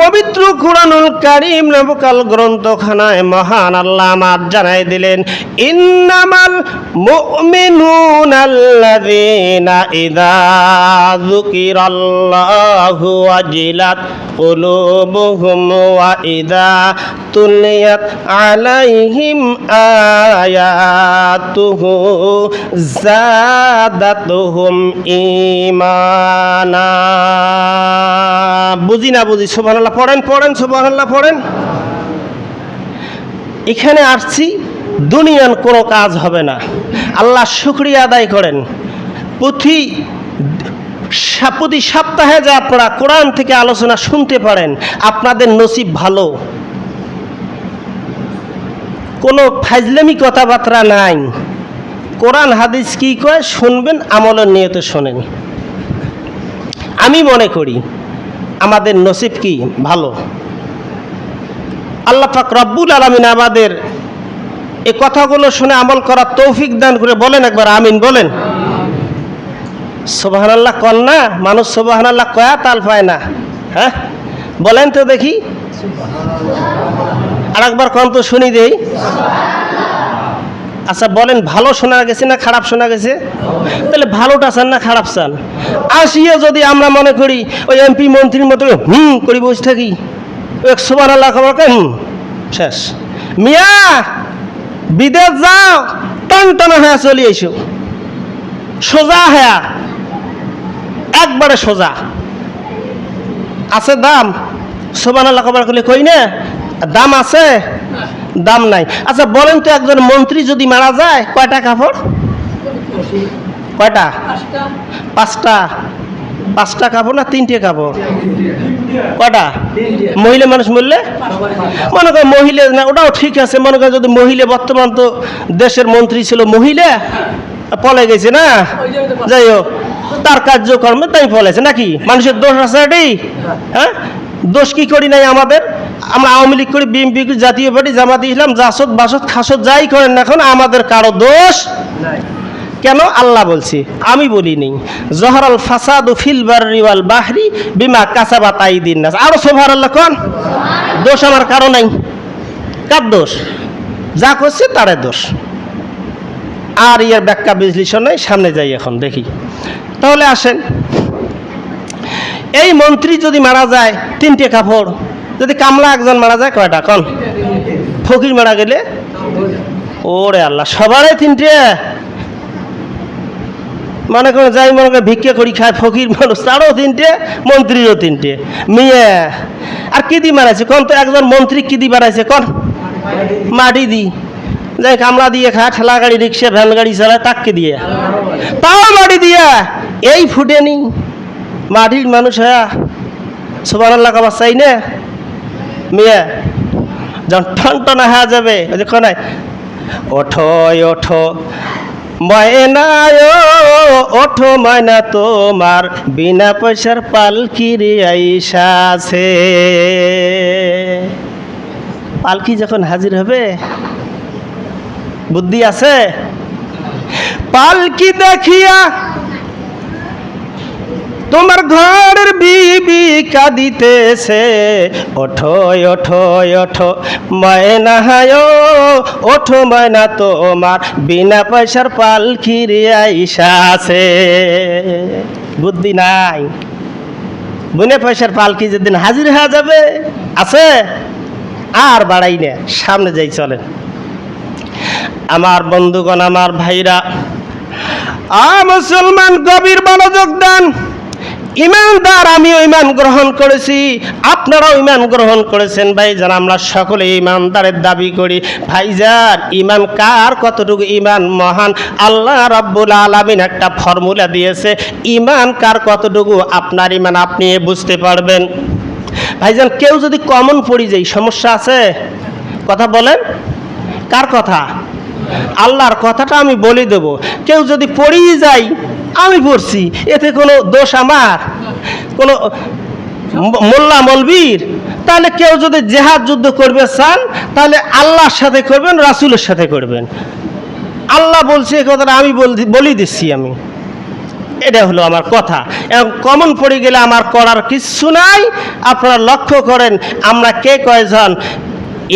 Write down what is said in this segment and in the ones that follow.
পবিত্র কুরআনুল কারীম নবকাল গ্রন্থখানায় মহান আল্লাহ আমার জানাই দিলেন, ইন্নামাল মুমিনুন আল্লাযীনা ইযা যুকিরাল্লাহু ওয়াজিলাত ওয়া ইযা তুলিয়াত আলাইহিম আয়াতুহু জাদাতুহুম ঈমানা। বুঝি না বুঝি, সুবহানাল্লাহ পড়েন পড়েন, সুবহানাল্লাহ পড়েন। এখানে আসছি দুনিয়ান কোনো কাজ হবে না। আল্লাহ শুক্রিয়া আদায় করেন। প্রতি প্রতি সপ্তাহে যে আপনারা কোরআন থেকে আলোচনা শুনতে পারেন, আপনাদের নসিব ভালো। কোনো ফাজলামি কথাবার্তা নাই। কোরআন, হাদিস কি কয়? শুনবেন, আমলের নিয়তে শোনেন। আমি মনে করি আমাদের নসিব কি? ভালো। আল্লাহ পাক রব্বুল আলমিন আমাদের এই কথাগুলো শুনে আমল করার তৌফিক দান করে বলেন একবার, আমিন বলেন। সোবাহান আল্লাহ কন না, মানুষ সোবাহান আল্লাহ কয়া তাল পায় না। হ্যাঁ? বলেন তো দেখি। আর একবার কন তো শুনি দেই। আচ্ছা বলেন, ভালো শোনা গেছে না খারাপ শোনা গেছে? তাহলে ভালোটা চান না খারাপ চান? আসিয়া যদি আমরা মনে করি, ওই এমপি মন্ত্রীর মতো হুম করি বসে থাকি, এক সোমান আল্লাহ খবর হুম, শেষ। মিয়া, বিদেশ যাও টন টন হ্যাঁ চলে এসো। সোজা হ্যাঁ একবারে সোজা। আছে দাম? সোমান আল্লাহ খবর করলে কই না? দাম আছে? দাম নাই। আচ্ছা বলেন তো একজন মন্ত্রী যদি মারা যায়, কয়টা কাপড় কয়টা? পাঁচটা। পাঁচটা কাপড় না তিনটে কাপড় কয়টা? মহিলা মানুষ মরলে? মনে কর মহিলা, না, ওটাও ঠিক আছে। মনে করেন যদি মহিলা, বর্তমান তো দেশের মন্ত্রী ছিল মহিলা, পলে গেছে না? যাই হোক, তার কার্যকর্মে তাই ফলেছে নাকি? মানুষের দোষ আছে এটি হ্যাঁ? দোষ কি করি নাই আমাদের? আমরা আওয়ামী লীগ করি, বিএনপি জাতীয় পার্টি, জামাত ইসলাম, জাসদ, বাসদ, খাসদ, যাই করেন না এখন আমাদের কারও দোষ কেন? আল্লাহ বলছি, আমি বলিনি জহরাল ফাসাদু ফিল বাররি ওয়াল বাহরি বিমা কাসাবাত আইদিন নাস। আরও সোভার আল্লাহ কোন? দোষ আমার কারও নাই। কার দোষ? যা করছে তারে দোষ। আর ইয়ার ব্যাখ্যা বিশ্লেষণে সামনে যাই এখন, দেখি। তাহলে আসেন। এই মন্ত্রী যদি মারা যায়, তিনটে কাপড়। যদি কামলা একজন মারা যায়, কয়টা? কন। ফকির মারা গেলে? ওরে আল্লাহ, সবারই তিনটে। মনে করেন যাই মনে করে, ভিক্ষা করি খায় ফকির মানুষ, তারও তিনটে, মন্ত্রীরও তিনটে। মেয়ে, আর কি দি মারাইছে? কোন তো একজন মন্ত্রী কি দি মারাইছে? কোন। মাটি দি। যাই কামলা দিয়ে খায় ঠেলা গাড়ি, রিক্সা, ভ্যান গাড়ি চালায়, তাককে দিয়ে। তাও মাটি দিয়া। এই ফুটেনি। মাটির মানুষ হ্যাঁ সোবান আল্লাহ চাই না। মেয়ে, যখন টন টনা হয়ে যাবে, ওই যে কোনায় ওঠো ওঠো, ময়নায়, ওঠো ময়না তোমার, বিনা পয়সার পালকির আইসাছে পালকি যখন হাজির হবে, বুদ্ধি আছে? পালকি দেখিয়া তোমার ঘরের বিবি কাঁদিতেছে। ওঠো ওঠো ওঠো, ময়না হায়, ওঠো ময়না তোমার, বিনা পয়সার পালকির আইসাছে বুদ্ধি নাই। বিনা পয়সার পালকি যেদিন হাজির হয়ে যাবে, আছে? আর বাড়াই না, সামনে যাই চলেন। আমার বন্ধুগণ, আমার ভাইরা, আ মুসলমান গভীর মনোযোগ দেন। ইমানদার, আমিও ইমান গ্রহণ করেছি। আপনারাও ইমান গ্রহণ করেছেন ভাইজান আমরা সকলে ইমানদারের দাবি করি। ভাইজান ইমান কার? কতটুকু ইমান মহান? আল্লাহ রব্বুল আলমিন একটা ফর্মুলা দিয়েছে, ইমান কার কতটুকু? আপনার ইমান আপনি বুঝতে পারবেন। ভাইজান কেউ যদি কমন পড়ি যায় সমস্যা আছে? কথা বলেন। কার কথা? আল্লাহর কথাটা আমি বলে দেব। কেউ যদি পড়িয়ে যাই আমি পড়ছি, এতে কোনো দোষ আমার? কোনো মোল্লা মলবির? তাহলে কেউ যদি জেহাদ যুদ্ধ করবে চান তাহলে আল্লাহর সাথে করবেন, রাসুলের সাথে করবেন। আল্লাহ বলছে এ কথাটা আমি বল বলি দিচ্ছি আমি। এটা হলো আমার কথা। এবং কমন পড়ে গেলে আমার করার কিচ্ছু নাই। আপনারা লক্ষ্য করেন, আমরা কে কয়জন?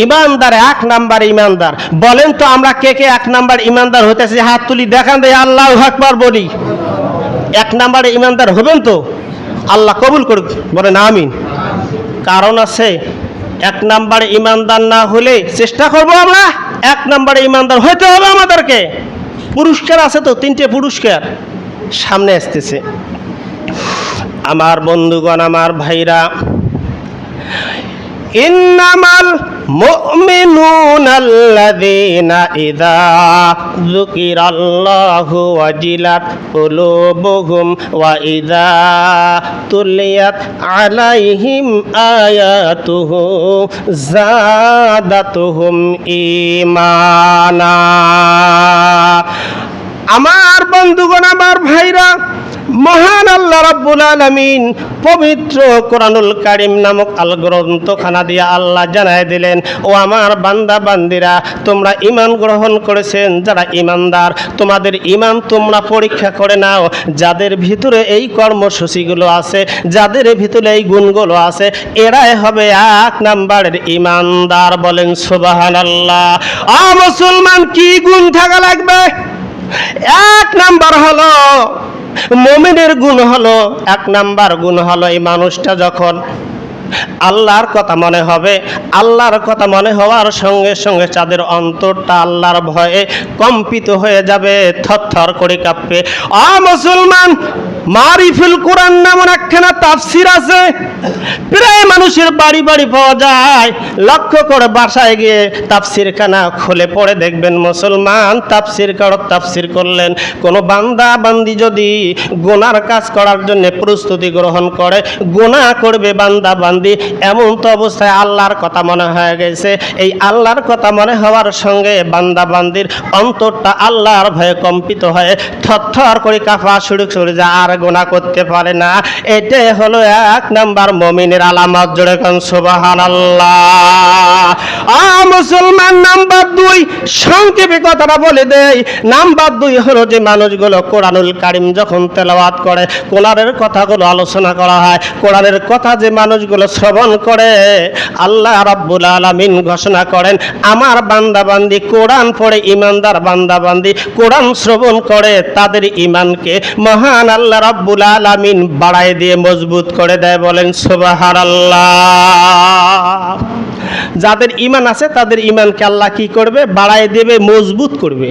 ইমানদার এক নাম্বার ইমানদার। বলেন তো আমরা কে কে এক নাম্বার ইমানদার হতেছি হাত তুলি দেখান দেয় আল্লাহ আকবার বলি। এক নাম্বারে ইমানদার হবেন তো, আল্লাহ কবুল করুক বলেন আমিন। কারণ আছে, এক নাম্বারে ইমানদার না হলে চেষ্টা করব আমরা, এক নাম্বারে ইমানদার হইতে হবে আমাদেরকে। পুরস্কার আছে তো, তিনটে পুরস্কার সামনে আসতেছে। আমার বন্ধুগণ, আমার ভাইরা, ইন্নামাল মুমিনুন আল্লাযীনা ইযা যুকিরাল্লাহু ওয়াজিলাত কুলুবুহুম ওয়া ইযা তুলিয়াত আলাইহিম আয়াতুহু যাদাতুহুম ঈমানা। আমার বন্ধুগণ, আমার ভাইরা মহান আল্লাহ রাব্বুল আলামিন পবিত্র কোরআনুল কারিম নামক আল গ্রন্থখানা দিয়ে আল্লাহ জানায় দিলেন, ও আমার বান্দা, বান্দিরা, তোমরা ঈমান গ্রহণ করেছেন, যারা ঈমানদার, তোমাদের ঈমান তোমরা পরীক্ষা করে নাও। যাদের ভিতরে এই কর্মসূচিগুলো আছে, যাদের ভিতরে এই গুণগুলো আছে, এরাই হবে এক নাম্বারের ঈমানদার। বলেন, সুবহানাল্লাহ। আ মুসলমান, কি গুণ থাকা লাগবে? এক নাম্বার হলো মমিনের গুণ হলো, এক নাম্বার গুণ হলো এই মানুষটা যখন আল্লাহর কথা মনে হবে, আল্লাহর কথা মনে হওয়ার সঙ্গে সঙ্গে তাদের অন্তরটা আল্লাহর ভয়ে কম্পিত হয়ে যাবে থর করে কাঁপবে। অ মুসলমান মারিফুল কোরআন নামন একখানা তাফসির আছে। প্রায় মানুষের বাড়ি বাড়ি পাওয়া যায়। লক্ষ্য করে বাসায় গিয়ে তাফসির খানা খুলে পড়ে দেখবেন মুসলমান তাফসির কারও তাফসির করলেন। কোনো বান্দা বান্দি যদি গোনার কাজ করার জন্য প্রস্তুতি গ্রহণ করে গোনা করবে বান্দা বান্দি। এমন তো অবস্থায় আল্লাহর কথা মনে হয়ে গেছে। এই আল্লাহর কথা মনে হওয়ার সঙ্গে বান্দা বান্দির অন্তরটা আল্লাহর ভয়ে কম্পিত হয়ে থরথর করে কাফা শুরু করে যা আর গোনা করতে পারে না। এটাই হলো এক নাম্বার মমিনের আলামত। জোরে কন সুবাহান আ মুসলমান, নাম্বার দুই, সংক্ষেপে কথাটা বলে দেই। নাম্বার দুই হলো যে মানুষগুলো কোরআনুল কারিম যখন তেলাওয়াত করে, কোরআনের কথাগুলো আলোচনা করা হয়। কোরআনের কথা যে মানুষগুলো শ্রবণ করে, আল্লাহ রাব্বুল আলামিন ঘোষণা করেন, আমার বান্দা বান্দি কোরআন পড়ে ইমানদার বান্দা বান্দি কোরআন শ্রবণ করে, তাদের ইমানকে মহান আল্লাহ রাব্বুল আলামিন বাড়ায় দিয়ে মজবুত করে দেয়, বলেন সুবহানাল্লাহ। যাদের ইমান আছে, তাদের ইমানকে আল্লাহ কি করবে? বাড়ায় দেবে, মজবুত করবে।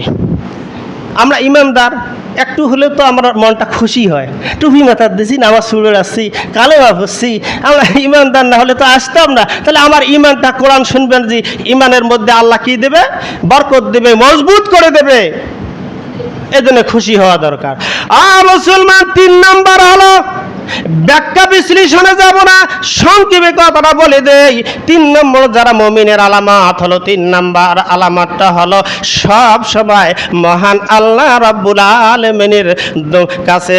আমরা ইমানদার একটু হলে তো আমার মনটা খুশি হয়। টুপি মাথার দিছি, নামাজ শুরু আসছি কালে পড়ছি। আমরা ইমানদার না হলে তো আসতাম না। তাহলে আমার ইমানটা কোরআন শুনবেন যে ইমানের মধ্যে আল্লাহ কি দেবে? বরকত দেবে, মজবুত করে দেবে। এজন্য খুশি হওয়া দরকার। আর মুসলমান, তিন নাম্বার হলো, ব্যাখ্যা বিশ্লেষণে যাব না, সংক্ষেপে কথাটা বলে দেই। তিন নম্বর যারা মমিনের আলামত হলো, তিন নম্বর আলামতটা হলো, সব সময় মহান আল্লাহ রাব্বুল আলমিনের কাছে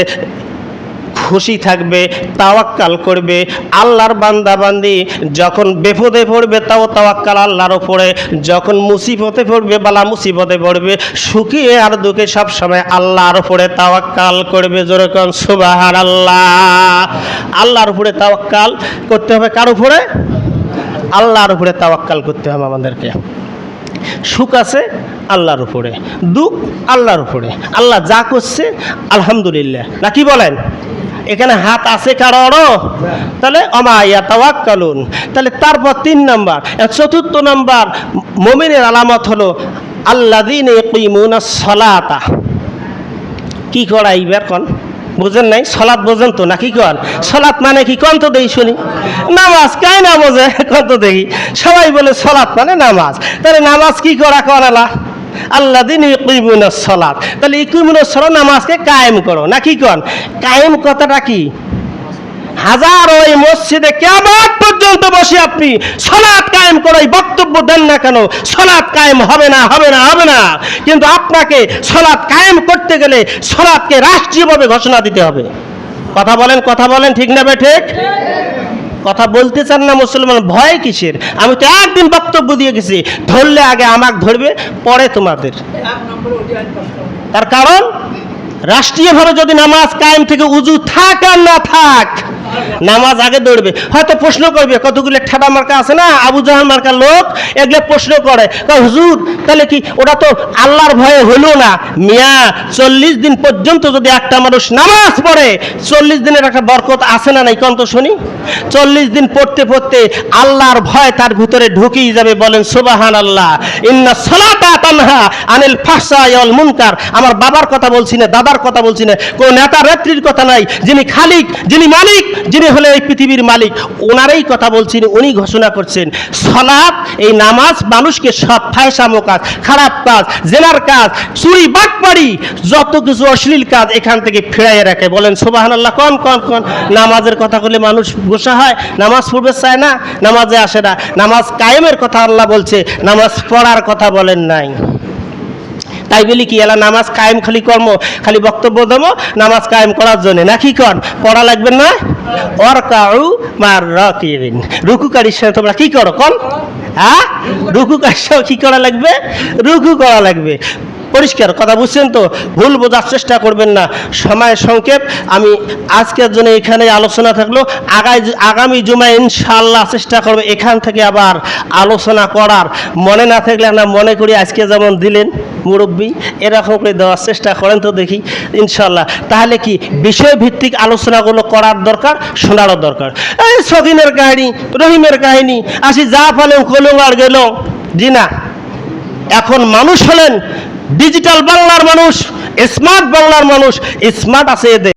খুশি থাকবে, তাওয়াক্কাল করবে। আল্লাহর বান্দা বান্দি যখন বেপদে পড়বে, তাও তাওয়াক্কাল আল্লাহর ওপরে যখন মুসিবতে পড়বে, বালা মুসিবতে পড়বে। সুখী আর দুঃখে সব সময় আল্লাহর উপরে তাওয়াক্কাল করবে। যেরকম সুবাহার আল্লাহ আল্লাহর উপরে তাওয়াক্কাল করতে হবে কার উপরে? আল্লাহর উপরে তাওয়াক্কাল করতে হবে আমাদেরকে। সুখ আছে আল্লাহর উপরে, দুঃখ আল্লাহর উপরে। আল্লাহ যা করছে, আলহামদুলিল্লাহ। না কি বলেন? এখানে হাত আছে কারোরও তাহলে অমাইয়া তাওয়াক্কালুন। তাহলে তারপর তিন নাম্বার চতুর্থ নাম্বার, মমিনের আলামত হলো আল্লাদিন ইকিমুনা সলাতা। কি করা এইবার কন? বুঝেন নাই? সলাৎ বোঝেন তো না কি কন? সলাৎ মানে কি? কন তো দেই শুনি। নামাজ কাই না বোঝে? কত দেখি। সবাই বলে সলাৎ মানে নামাজ। তাহলে নামাজ কি করা কন আলা আল্লাহ দিন সলাৎ তাহলে ইকুইমুন সলাৎ নামাজকে কায়েম করো। না কি কন? কায়েম কথাটা কি? হাজার ওই মসজিদে কেমন পর্যন্ত বসে আপনি সলাৎ কায়েম করে। বক্তব্য দেন না কেন? সলাৎ কায়েম হবে না হবে না হবে না। কিন্তু আপনাকে সলাৎ কায়েম করতে গেলে সলাৎকে রাষ্ট্রীয়ভাবে ঘোষণা দিতে হবে। কথা বলেন কথা বলেন, ঠিক না বে ঠিক? কথা বলতে চান না মুসলমান, ভয় কিসের? আমি তো একদিন বক্তব্য দিয়ে গেছি, ধরলে আগে আমাকে ধরবে, পরে তোমাদের। তার কারণ, রাষ্ট্রীয়ভাবে যদি নামাজ কায়েম থেকে উজু থাক আর না থাক নামাজ আগে দৌড়বে। হয়তো প্রশ্ন করবে, কতগুলো ঠেডা মার্কা আছে না? আবু জাহাল মার্কা লোক এগুলো প্রশ্ন করে। হুজুর, তাহলে কি ওটা তো আল্লাহর ভয়ে হলো না? মিয়া, চল্লিশ দিন পর্যন্ত যদি একটা মানুষ নামাজ পড়ে, চল্লিশ দিনের একটা বরকত আছে না নাই? কন্ত শুনি। চল্লিশ দিন পড়তে পড়তে আল্লাহর ভয় তার ভিতরে ঢুকেই যাবে, বলেন সুবাহান আল্লাহ ইন্না সলাতা তানহা আনিল ফাহসা ওয়াল মুনকার। আমার বাবার কথা বলছি না, দাদার কথা বলছি না। কোন নেতা নেত্রীর কথা নাই। যিনি খালিক, যিনি মালিক যিনি হলে এই পৃথিবীর মালিক, ওনারই কথা বলছেন, উনি ঘোষণা করছেন সলাপ এই নামাজ মানুষকে সব ফায়সামো কাজ, খারাপ কাজ, জেনার কাজ, চুরি, বাটপাড়ি, যত কিছু অশ্লীল কাজ এখান থেকে ফিরাইয়ে রাখে। বলেন সোবাহান আল্লাহ কন কন কন, নামাজের কথা বলে মানুষ গোসা হয়, নামাজ পড়বে চায় না, নামাজে আসে না। নামাজ কায়েমের কথা আল্লাহ বলছে, নামাজ পড়ার কথা বলেন নাই। তাই বলি কি, এলা নামাজ কায়েম খালি কর্ম, খালি বক্তব্য দেবো, নামাজ কায়েম করার জন্য। নাকি কর পড়া লাগবে না? অর কাউ মার রকিবিন রুকুকারীর সাথে তোমরা কি করো? কম? হ্যাঁ? রুকুকারীর সাথে কি করা লাগবে? রুকু করা লাগবে। পরিষ্কার কথা বুঝছেন তো? ভুল বোঝার চেষ্টা করবেন না। সময় সংক্ষেপ, আমি আজকের জন্য এখানে আলোচনা থাকল। আগাই আগামী জুমায় ইনশাল্লাহ চেষ্টা করব এখান থেকে আবার আলোচনা করার। মনে না থাকলে আমরা মনে করি আজকে যেমন দিলেন মুরব্বী, এরকম করে দেওয়ার চেষ্টা করেন তো দেখি ইনশাল্লাহ তাহলে কি বিষয়ভিত্তিক আলোচনাগুলো করার দরকার, শোনারও দরকার? এই সদিনের কাহিনী, রহিমের কাহিনী, আসি যা ফলে কলম আর গেল। জি না। এখন মানুষ হলেন ডিজিটাল বাংলার মানুষ স্মার্ট বাংলার মানুষ স্মার্ট আছে এদের।